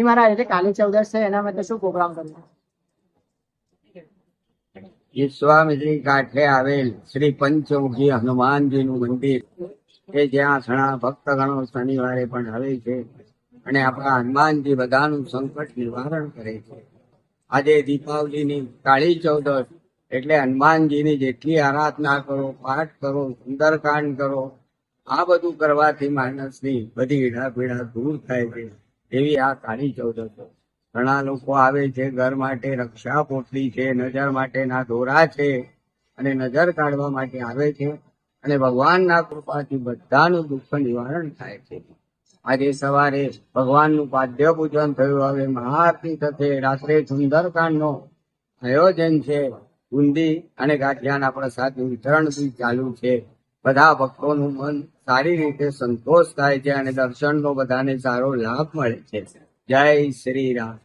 એ મારા એટલે કાલી ચૌદશ છે, એના માટે શું પ્રોગ્રામ કરવો? વિશ્વામિત્રી કાંઠે આવેલ શ્રી પંચમુખી હનુમાનજીનું મંદિર, કે જ્યાં ઘણા ભક્તગણો શનિવારે પણ આવે છે અને આપણા હનુમાનજી બધાનું સંકટ નિવારણ કરે છે. આજે દીપાવલીની કાળી ચૌદશ એટલે હનુમાનજીની જેટલી આરાધના કરો, પાઠ કરો સુંદરકાંડ કરો, આ બધું કરવાથી માણસની બધી ઈડા પીડા દૂર થાય છે. એવી આ કાળી ચૌદશ ઘણા લોકો આવે છે, ઘર માટે રક્ષા પોટલી છે, નજર માટેના દોરા છે અને નજર કાઢવા માટે આવે છે અને ભગવાનના કૃપાથી બધાનું દુઃખ નિવારણ થાય છે. આજે સવારે ભગવાનનું પાદ્ય પૂજન થયું. હવે મહાઆરતી થશે. રાત્રે સુંદરકાંડનો આયોજન છે. બુંદી અને ગાંઠિયાના પ્રસાદનું વિતરણ બી ચાલુ છે. બધા ભક્તોનું મન સારી રીતે સંતોષ થાય છે અને દર્શનનો બધાને સારો લાભ મળે છે. જય શ્રી રામ.